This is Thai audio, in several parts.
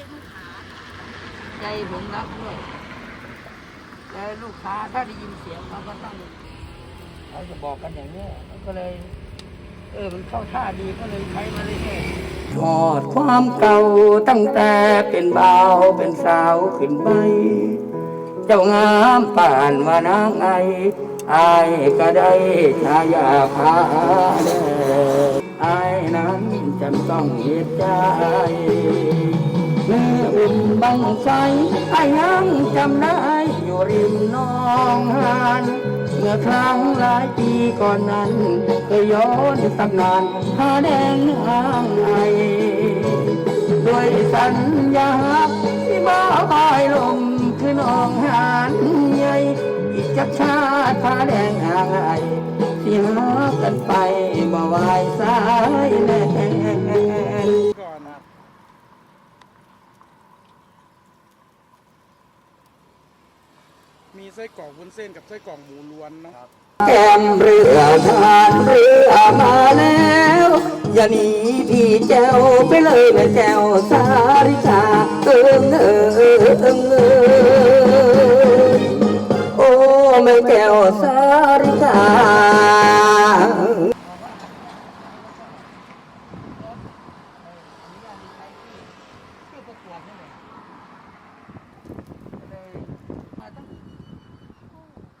รียกลูกค้า ใจผมรักด้วยแล้วลูกค้าถ้าได้ยินเสียงเขาก็ต้องเขาจะบอกกันอย่างนี้มันก็เลย เออมันเข้าท่าดีก็เลยใช้มาเรื่อยๆทอดความเก่าตั้งแต่เป็นบ่าวเป็นสาวขึ้นไปเจ้างามป่านว่านางไออก็ได้ชายาพาแดอนั้นจำต้องเหตุใจ มื่ออุ่นบังไฟไอ้ยังจำได้อยู่ริมหนองหานเมื่อครั้งหลายปีก่อนนั้นเคยย้อนตำนานผ้าแดงนางไอด้วยสัญญาที่มาบายลมคือหนองหานใหญ่อีกจักชาติผ้าแดงนางไอที่หากันไปบ่วายสายแน่ ก่อนมี ไส้กรอกวุ้นเส้นกับไส้กรอกหมูล้วนเนาะแก้มเรือทานเรือมาแล้ว อย่าหนีพี่แจ้วไปเลยแม่แจ้วสาริกาเอิงเอิงเอิงเอิงโอ้แม่แก้วสาริกา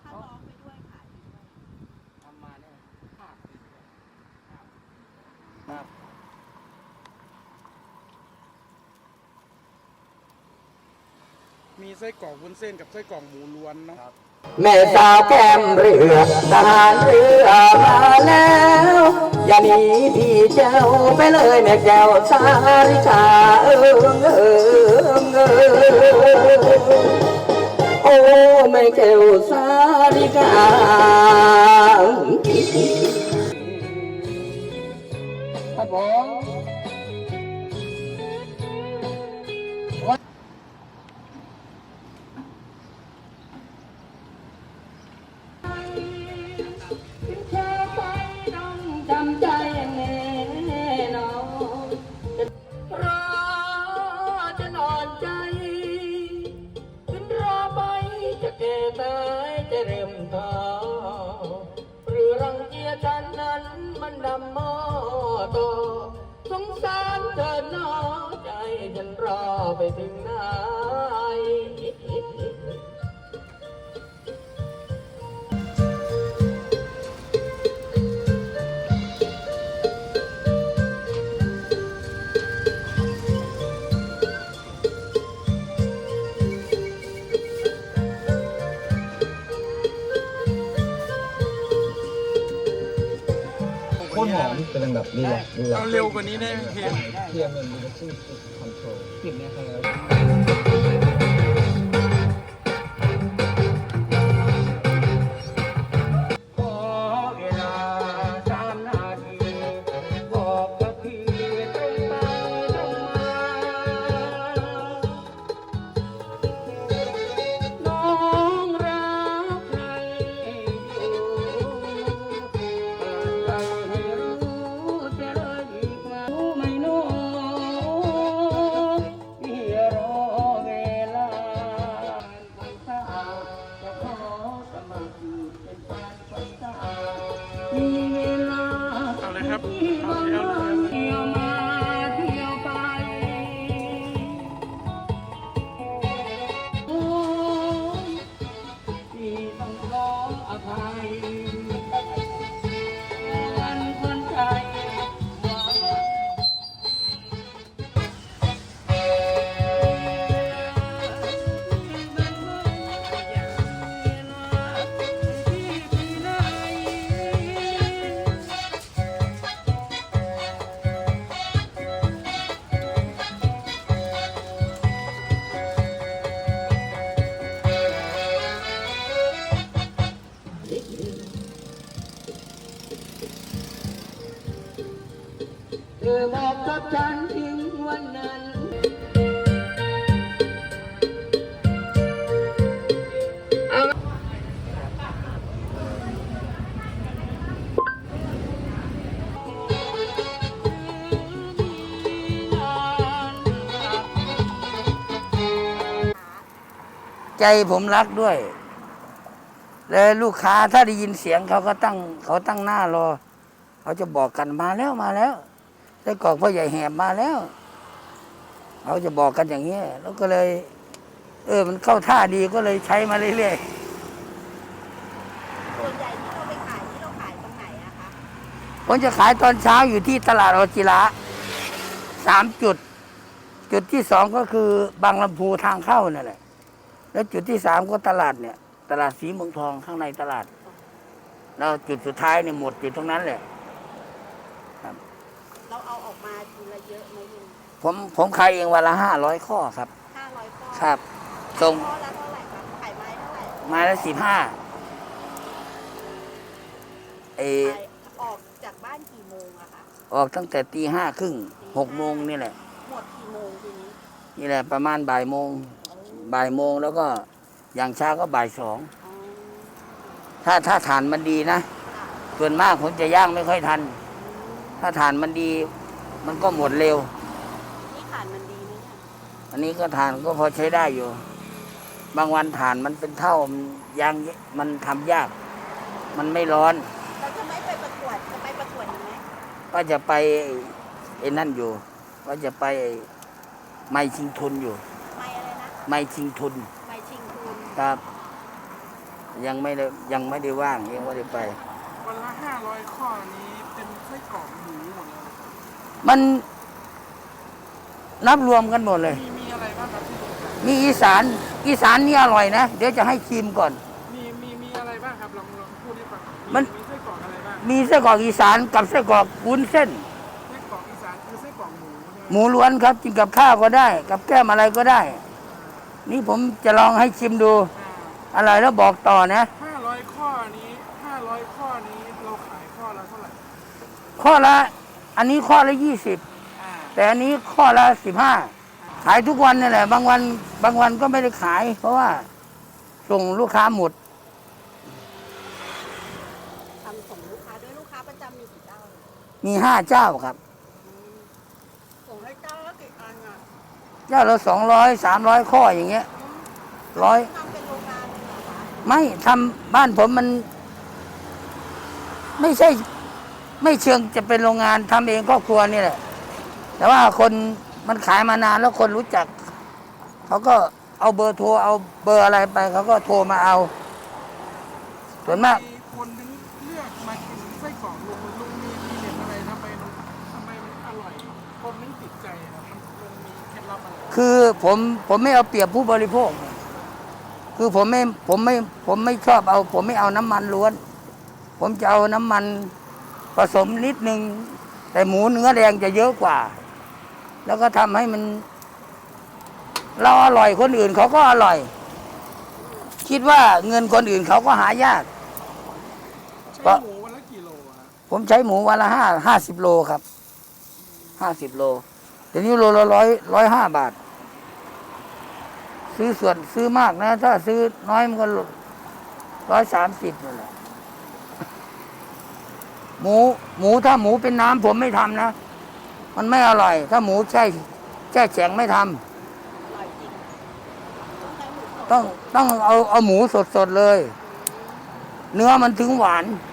ถ้าร้องไปด้วยค่ะ ทำมาเนี่ยห้าปี แล้วมีไส้กรอกวุ้นเส้นกับไส้กรอกหมูล้วนเนาะแม่สาวแก้มเรือทหารเรือมาแล้ว อย่าหนีพี่แจ้วไปเลยแม่แก้วสาริกาเอิงเอิงเอิงโอ้แม่แก้วสาริกาครับ ผมเธอไปต้องจำใจแน่นอนรอจะนอนใจขึ้นรอไปจะแก่ตายจะเริ่มท้อหรือรังเกียจฉันนั้นมันดำมอ โตอสงสารเธอหนอใจฉันรอไปถึงไหน ตรหอมเป็นแบบรีแลกซ์รีแลกเอาซ์เร็วกว่านี้ได้ไหมเพลงเทียมเป็นรีแลกซ์คอนโทรลกลิ่นเนี่ยใครแล้ว กับฉันถึงวันนั้นใจผมรักด้วย แล้วลูกค้าถ้าได้ยินเสียงเขาก็ตั้ง เขาตั้งหน้ารอ เขาจะบอกกันมาแล้วมาแล้ว ไส้กรอกพ่อใหญ่แหบมาแล้วเขาจะบอกกันอย่างเงี้ยแล้วก็เลย เออ มันเข้าท่าดีก็เลยใช้มาเรื่อยส่วนใหญ่ที่เราไปขายที่เราขายตรงไหนอะคะๆผมจะขายตอนเช้าอยู่ที่ตลาดอจิระสามจุด จุดที่สองก็คือบางลำพูทางเข้านั่นแหละ แล้วจุดที่สามก็ตลาดเนี่ย ตลาดสีเมืองทองข้างในตลาด แล้วจุดสุดท้ายเนี่ยหมดอยู่ตรงนั้นแหละ เราเอาออก มาทีละเยอะไหมลุงผมผมขายเองวันละห้าร้อยข้อครับ ห้าร้อยข้อครับส่งข้อละเท่าไหร่ครับขายไม้เท่าไหร่ไมาละสิบห้าเออขายออกจากบ้านกี่โมงอะคะออกตั้งแต่ตีห้าครึ่งหกโมงนี่แหละ หมดกี่โมงทีนี้นี่แหละประมาณบ่ายโมงบ่ายโมงแล้วก็อย่างช้าก็บ่ายสองอ๋อถ้าถ้าฐานมันดีนะค่ะส่วนมากผมจะย่างไม่ค่อยทัน ถ้าฐานมันดี มันก็หมดเร็ว นี่ขานมันดีไหมเนี่ยอันนี้ก็ฐานก็พอใช้ได้อยู่ บางวันฐานมันเป็นเท่ามันยางมันทำยาก มันไม่ร้อน เราจะไม่ไปประกวดจะไปประกวดอีกไหมว่าจะไปไอ้นั่นอยู่ว่าจะไปไอ้ไม่ชิงทุนอยู่ ไม่อะไรนะไม่ชิงทุนไม่ชิงทุนครับ ยังไม่ได้ยังไม่ได้ว่างยังไม่ได้ไป วันละห้าร้อยข้อนี้เป็นไส้กรอกหมูหมดเลย มันนับรวมกันหมดเลย มีมีอะไรบ้างครับที่ลุงขายมีอีสานอีสานนี่อร่อยนะ เดี๋ยวจะให้ชิมก่อน มีมีมีอะไรบ้างครับลองลองพูดให้ฟังมัน มีไส้กรอกอะไรบ้างมีไส้กรอกอีสานกับไส้กรอกวุ้นเส้น ไส้กรอกอีสานคือไส้กรอกหมูใช่ไหมหมูล้วนครับกินกับข้าวก็ได้ กับแก้มอะไรก็ได้ นี่ผมจะลองให้ชิมดูอร่อยแล้วบอกต่อนะห้าร้อยข้อนี้ห้าร้อยข้อนี้เราขายข้อละเท่าไหร่ข้อละ อันนี้ข้อละยี่สิบอ่าแต่อันนี้ข้อละสิบห้าขายทุกวันนี่แหละ บางวัน บางวันก็ไม่ได้ขาย เพราะว่าส่งลูกค้าหมดทำส่งลูกค้าด้วยลูกค้าประจำมีกี่เจ้ามีห้าเจ้าครับส่งให้เจ้าละกี่อันอะเจ้าละสองร้อยสามร้อยข้ออย่างเงี้ยร้อยทำเป็นโรงงานเลยเหรอคะไม่ทำบ้านผมมัน ไม่ใช่ ไม่เชิงจะเป็นโรงงานทำเองครอบครัวนี่แหละ แต่ว่าคนมันขายมานานแล้วคนรู้จัก เขาก็เอาเบอร์โทรเอาเบอร์อะไรไป เขาก็โทรมาเอา ส่วนมากคนถึงเลือกมากินไส้กรอกลุงลุงมีมีเด็ดอะไรทำไมลุงทำไมมันอร่อย คนถึงติดใจครับมันลุงมีเคล็ดลับอะไรคือผมผมไม่เอาเปรียบผู้บริโภค คือผมไม่ผมไม่ผมไม่ชอบเอา ผมไม่เอาน้ำมันล้วน ผมจะเอาน้ำมัน ผสมนิดนึง แต่หมูเนื้อแดงจะเยอะกว่า แล้วก็ทำให้มัน เราอร่อยคนอื่นเขาก็อร่อย คิดว่าเงินคนอื่นเขาก็หายาก ใช้หมูวันละกี่โลครับผมใช้หมูวันละห้าห้าสิบโลครับห้าสิบโลเดี๋ยวนี้โลละร้อยร้อยห้าบาท ซื้อส่วนซื้อมากนะ ถ้าซื้อน้อยมันก็ร้อยสามสิบนั่นแหละ หมู หมูถ้าหมูเป็นน้ำผมไม่ทำนะ มันไม่อร่อย ถ้าหมูแช่แช่แข็งไม่ทำอร่อยจริงต้องใช้หมูสดต้องต้องเอาเอาหมูสดๆเลย เนื้อมันถึงหวานอ